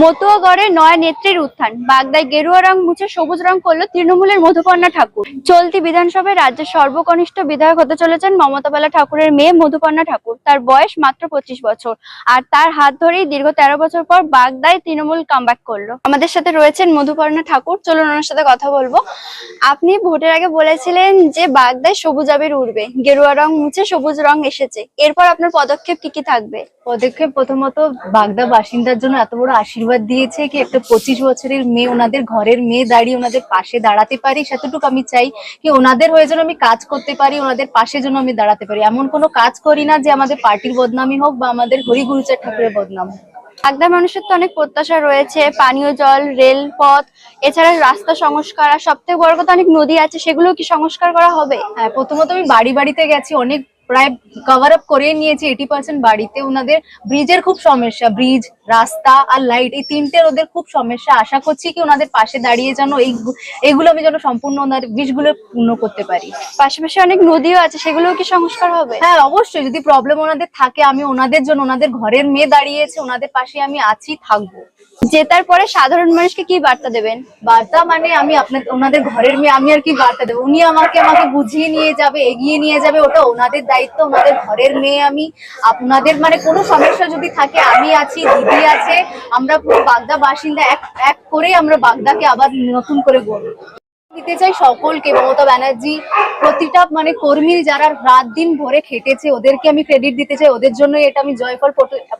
মতুয়াগড়ে নয়া নেত্রীর উত্থান। বাগদায় গেরুয়া রং মুছে সবুজ রং করল তৃণমূলের মধুপর্ণা ঠাকুর। চলতি বিধানসভায় রাজ্যের সর্বকনিষ্ঠ বিধায়ক হতে চলেছেন মমতা বালা ঠাকুরের মেয়ে মধুপর্ণা ঠাকুর। তার বয়স মাত্র পঁচিশ বছর। আর তার হাত ধরেই দীর্ঘ তেরো বছর পর বাগদায় তৃণমূল কামব্যাক করল। আমাদের সাথে রয়েছেন মধুপর্ণা ঠাকুর। চলুন ওনার সাথে কথা বলব। আপনি ভোটের আগে বলেছিলেন যে বাগদায় সবুজ আবির উঠবে গেরুয়া রং মুছে সবুজ রং এসেছে। এরপর আপনার পদক্ষেপ কি কি থাকবে? পদক্ষেপ প্রথমত বাগদা বাসিন্দার জন্য এত বড় আশীর্বাদ দিয়েছে কি একটা পঁচিশ বছরের মেয়ে ওনাদের ঘরের মেয়ে দাঁড়িয়ে ওনাদের পাশে দাঁড়াতে পারি। সেতটুকু আমি চাই কি ওনাদের হয়ে যেন আমি কাজ করতে পারি ওনাদের পাশে যেন আমি দাঁড়াতে পারি। এমন কোনো কাজ করি না যে আমাদের পার্টির বদনামি হোক বা আমাদের হরিগুরুচার ঠাকুরের বদনাম হোক। বাগদার মানুষের তো অনেক প্রত্যাশা রয়েছে পানীয় জল রেলপথ এছাড়া রাস্তা সংস্কার আর সব থেকে বড় কথা অনেক নদী আছে সেগুলো কি সংস্কার করা হবে? হ্যাঁ প্রথমত আমি বাড়ি বাড়িতে গেছি অনেক প্রায় কভার আপ করে নিয়েছি এইটি পার্সেন্ট বাড়িতে। ওনাদের ব্রিজের খুব সমস্যা ব্রিজ রাস্তা আর লাইট এই তিনটের ওদের খুব সমস্যা। আশা করছি কি ওনাদের পাশে দাঁড়িয়ে যেন এই এগুলো আমি যেন সম্পূর্ণ ওনার ব্রিজগুলো পূর্ণ করতে পারি। পাশাপাশি অনেক নদীও আছে সেগুলোও কি সংস্কার হবে? হ্যাঁ অবশ্যই। যদি প্রবলেম ওনাদের থাকে আমি ওনাদের জন্য ওনাদের ঘরের মেয়ে দাঁড়িয়েছে ওনাদের পাশে আমি আছি থাকব। জেতার পরে সাধারণ মানুষকে কি বার্তা দেবেন? বার্তা মানে আমি আপনার ওনাদের ঘরের মেয়ে আমি আর কি বার্তা দেবো? উনি আমাকে আমাকে বুঝিয়ে নিয়ে যাবে এগিয়ে নিয়ে যাবে ওটা ওনাদের দায়িত্ব। ওনাদের ঘরের মেয়ে আমি। আপনাদের মানে কোনো সমস্যা যদি থাকে, আমি আছি, দিদি আছে, আমরা পুরো বাগদা বাসিন্দা, এক এক করে আমরা বাগদাকে আবার নতুন করে গড়ব। দিতে চাই সকলকে, মমতা ব্যানার্জি, প্রতিটা মানে কর্মী যারা রাত দিন ভরে খেটেছে, ওদেরকে আমি ক্রেডিট দিতে চাই, ওদের জন্য এটা আমি জয়ফল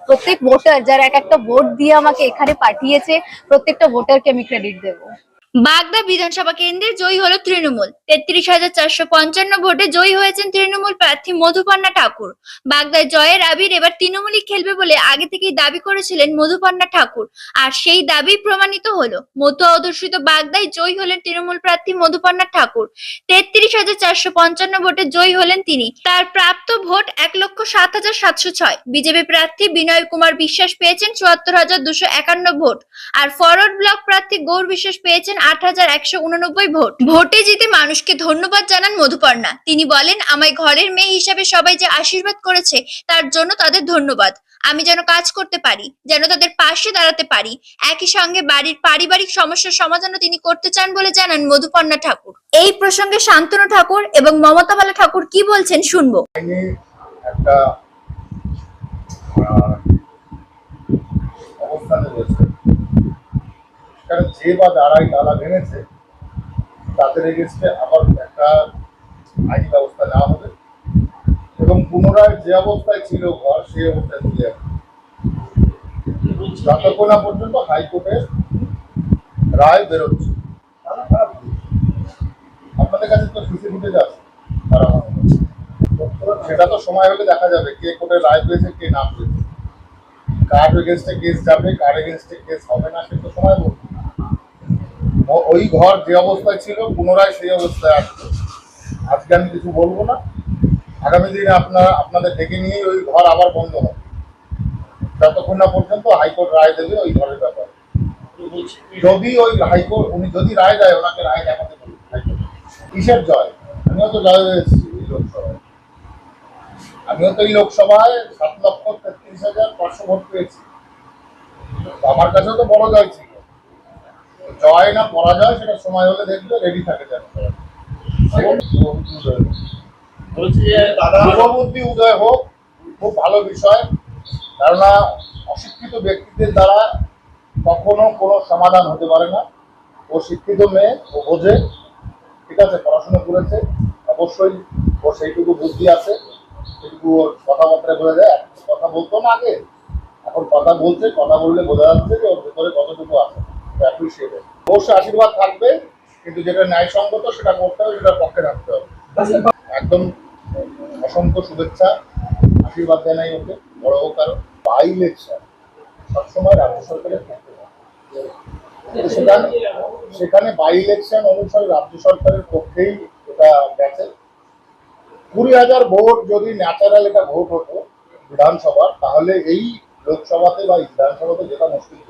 প্রত্যেক ভোটার যারা এক একটা ভোট দিয়ে আমাকে এখানে পাঠিয়েছে, প্রত্যেকটা ভোটারকে আমি ক্রেডিট দেবো। বাগদা বিধানসভা কেন্দ্রে জয়ী হলো তৃণমূল। তেত্রিশ হাজার চারশো পঞ্চান্ন ভোটে জয়ী হয়েছেন তৃণমূল প্রার্থী মধুপর্ণা ঠাকুর। বাগদায় জয়ের আবির এবার তৃণমূলই খেলবে বলে আগে থেকেই দাবি করেছিলেন মধুপর্ণা ঠাকুর। আর সেই দাবি প্রমাণিত হলো। মতুয়া অধ্যুষিত বাগদায় জয়ী হলেন তৃণমূল প্রার্থী মধুপর্ণা ঠাকুর। তেত্রিশ হাজার চারশো পঞ্চান্ন ভোটে জয়ী হলেন তিনি। তার প্রাপ্ত ভোট এক লক্ষ সাত হাজার সাতশো ছয়। বিজেপি প্রার্থী বিনয় কুমার বিশ্বাস পেয়েছেন চুয়াত্তর হাজার দুশো একান্ন ভোট। আর ফরওয়ার্ড ব্লক প্রার্থী গৌর বিশ্বাস পেয়েছেন আট হাজার একশো উননব্বই ভোট। ভোটে জিতে মানুষকে ধন্যবাদ জানান মধুপর্ণা। তিনি বলেন, আমায় ঘরের মেয়ে হিসাবে সবাই যে আশীর্বাদ করেছে, তার জন্য তাদের ধন্যবাদ। আমি যেন কাজ করতে পারি, যেন তাদের পাশে দাঁড়াতে পারি। একই সঙ্গে বাড়ির পারিবারিক সমস্যার সমাধানও তিনি করতে চান বলে জানান মধুপর্ণা ঠাকুর। এই প্রসঙ্গে শান্তনু ঠাকুর এবং মমতা বালা ঠাকুর কি বলছেন শুনব। একটা অবস্থানে রয়েছে। যে বা যারাই তালা ভেঙেছে তাদের এগেনস্টে আবার একটা আইনি ব্যবস্থা নেওয়া হবে এবং পুনরায় যে অবস্থায় ছিল ঘর, সেই অবস্থায় তুলে যাবে। যতক্ষণ না পর্যন্ত হাইকোর্টের রায় বেরোচ্ছে আপনাদের কাছে তো সিসি ফুটেজ আছে, তারা সেটা তো সময় হলে দেখা যাবে কে কোর্টে রায় পেয়েছে, কে না পেয়েছে। কার এগেনস্টে কেস যাবে, কার এগেনস্টে কেস হবে না, সে তো সময় বলবে। ওই ঘর যে অবস্থায় ছিল, পুনরায় সেই অবস্থায় আসবে। আজকে আমি কিছু বলব না। আগামী দিনে আপনারা, আপনাদের ডেকে নিয়েই ওই ঘর আবার বন্ধ হবে। যতক্ষণ না পর্যন্ত হাইকোর্ট রায় দেবে ওই ঘরের ব্যাপারে। যদি ওই হাইকোর্ট, উনি যদি রায় দেয়, ওনাকে রায় দেখাতে বলুন কিসের জয়? আমিও তো জয় হয়েছি এই লোকসভায়। আমিও তো এই লোকসভায় সাত লক্ষ তেত্রিশ হাজার পাঁচশো ভোট পেয়েছি। আমার কাছেও তো বড় জয় ছিল। জয় না পরাজয় সেটা সময় হলে দেখবে রেডি থাকে যেন যুববুদ্ধি উদয় হোক খুব ভালো বিষয়। কেননা অশিক্ষিত ব্যক্তিদের দ্বারা কখনো কোনো সমাধান হতে পারে না। ও শিক্ষিত মেয়ে ও বোঝে। ঠিক আছে পড়াশোনা করেছে। অবশ্যই ও সেইটুকু বুদ্ধি আছে। সেইটুকু ওর কথাবার্তায় বোঝা যায়। কথা বলতো না আগে। এখন কথা বলছে কথা বললে বোঝা যাচ্ছে যে ওর ভেতরে কতটুকু আছে। অবশ্যই আশীর্বাদ থাকবে, কিন্তু যেটা ন্যায়সঙ্গত সেটা করতে হবে সেটার পক্ষে রাখতে হবে। একদম অসংখ্য শুভেচ্ছা, আশীর্বাদ জানাই ওকে, বড় হোক কারণ বাই সবসময় রাজ্য সরকারের পক্ষে সেখানে সেখানে বাই ইলেকশন অনুসারে রাজ্য সরকারের পক্ষেই এটা গেছে কুড়ি হাজার ভোট যদি ন্যাচারাল এটা ভোট হতো বিধানসভার, তাহলে এই লোকসভাতে বা বিধানসভাতে যেটা মুশকিল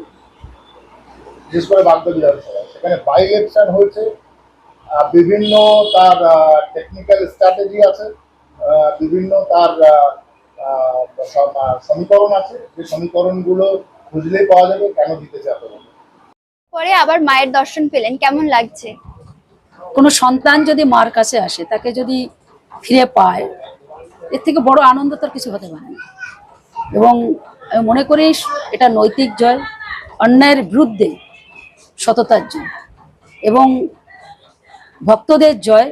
বিশেষ করে বাগদা বিধানসভা সেখানে বাই ইলেকশন হয়েছে বিভিন্ন তার টেকনিক্যাল স্ট্র্যাটেজি আছে বিভিন্ন তার সমীকরণ আছে। যে সমীকরণগুলো খুঁজলেই পাওয়া যাবে কেন দিতে চাপে পরে আবার মায়ের দর্শন পেলেন কেমন লাগছে? কোনো সন্তান যদি মার কাছে আসে তাকে যদি ফিরে পায় এর থেকে বড় আনন্দ তার কিছু হতে পারে না। এবং আমি মনে করি এটা নৈতিক জয় অন্যায়ের বিরুদ্ধে সততার জয় এবং ভক্তদের জয়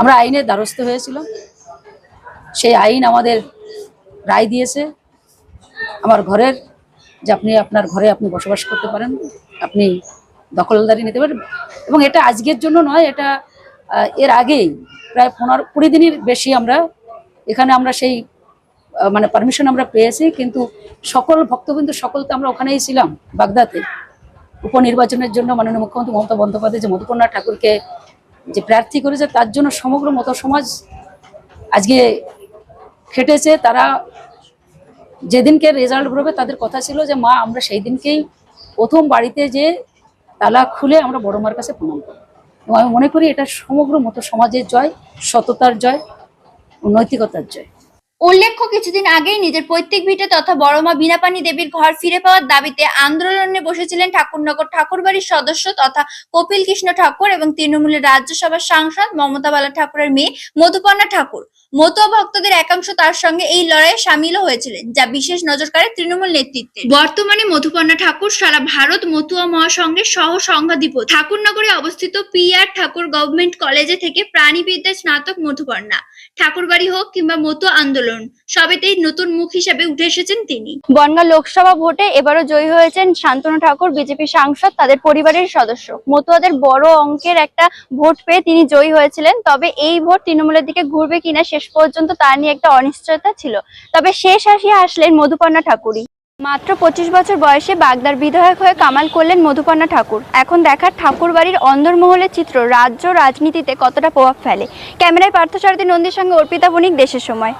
আমরা আইনের দ্বারস্থ হয়েছিলাম। সেই আইন আমাদের রায় দিয়েছে। আমার ঘরের যে আপনি, আপনার ঘরে আপনি বসবাস করতে পারেন, আপনি দখলদারি নিতে পারেন। এবং এটা আজকের জন্য নয়, এটা এর আগেই প্রায় পনেরো, কুড়ি দিনের বেশি আমরা এখানে আমরা সেই মানে পারমিশন আমরা পেয়েছি। কিন্তু সকল ভক্তবিন্দু, সকল তো আমরা ওখানেই ছিলাম বাগদাতে উপনির্বাচনের জন্য মাননীয় মুখ্যমন্ত্রী মমতা বন্দ্যোপাধ্যায় যে মধুকন্যা ঠাকুরকে যে প্রার্থী করেছে, তার জন্য সমগ্র মত সমাজ আজকে খেটেছে। তারা যেদিনকে রেজাল্ট বেরোবে তাদের কথা ছিল যে, মা, আমরা সেই দিনকেই প্রথম বাড়িতে যে তালা খুলে আমরা বড় মার কাছে প্রণাম করি এবং আমি মনে করি এটা সমগ্র মতো সমাজের জয়, সততার জয় ও নৈতিকতার জয়। উল্লেখ্য, কিছুদিন আগেই নিজের পৈতৃক ভিটে তথা বড়মা বিনাপানি দেবীর ঘর ফিরে পাওয়ার দাবিতে আন্দোলনে বসেছিলেন ঠাকুরনগর ঠাকুরবাড়ির সদস্য তথা কপিল কৃষ্ণ ঠাকুর এবং তৃণমূলের রাজ্যসভার সাংসদ মমতা বালা ঠাকুরের মেয়ে মধুপর্ণা ঠাকুর। মতুয়া ভক্তদের একাংশ তার সঙ্গে এই লড়াইয়ে সামিলও হয়েছিলেন, যা বিশেষ নজর কাড়ে তৃণমূল নেতৃত্বে। বর্তমানে মধুপর্ণা ঠাকুর সারা ভারত মতুয়া মহাসংঘের সহ সংঘাধিপতি ঠাকুরনগরে অবস্থিত পি আর ঠাকুর গভর্নমেন্ট কলেজে থেকে প্রাণীবিদ্যায় স্নাতক মধুপর্ণা। ঠাকুরবাড়ি হোক কিংবা মতো আন্দোলন, সবেতেই নতুন মুখ হিসেবে উঠে এসেছেন তিনি। বন্যা লোকসভা ভোটে এবারও জয়ী হয়েছেন শান্তনু ঠাকুর, বিজেপি সাংসদ, তাদের পরিবারের সদস্য। মতুয়াদের বড় অঙ্কের একটা ভোট পেয়ে তিনি জয়ী হয়েছিলেন, তবে এই ভোট তৃণমূলের দিকে ঘুরবে কিনা শেষ পর্যন্ত তা নিয়ে একটা অনিশ্চয়তা ছিল। তবে শেষ আসিয়া আসলেন মধুপর্ণা ঠাকুরই। মাত্র পঁচিশ বছর বয়সে বাগদার বিধায়ক হয়ে কামাল করলেন মধুপর্ণা ঠাকুর। এখন দেখার ঠাকুর বাড়ির অন্দরমহলের চিত্র রাজ্য রাজনীতিতে কতটা প্রভাব ফেলে? ক্যামেরায় পার্থ সারদী নন্দীর সঙ্গে অর্পিতা বণিক দেশের সময়।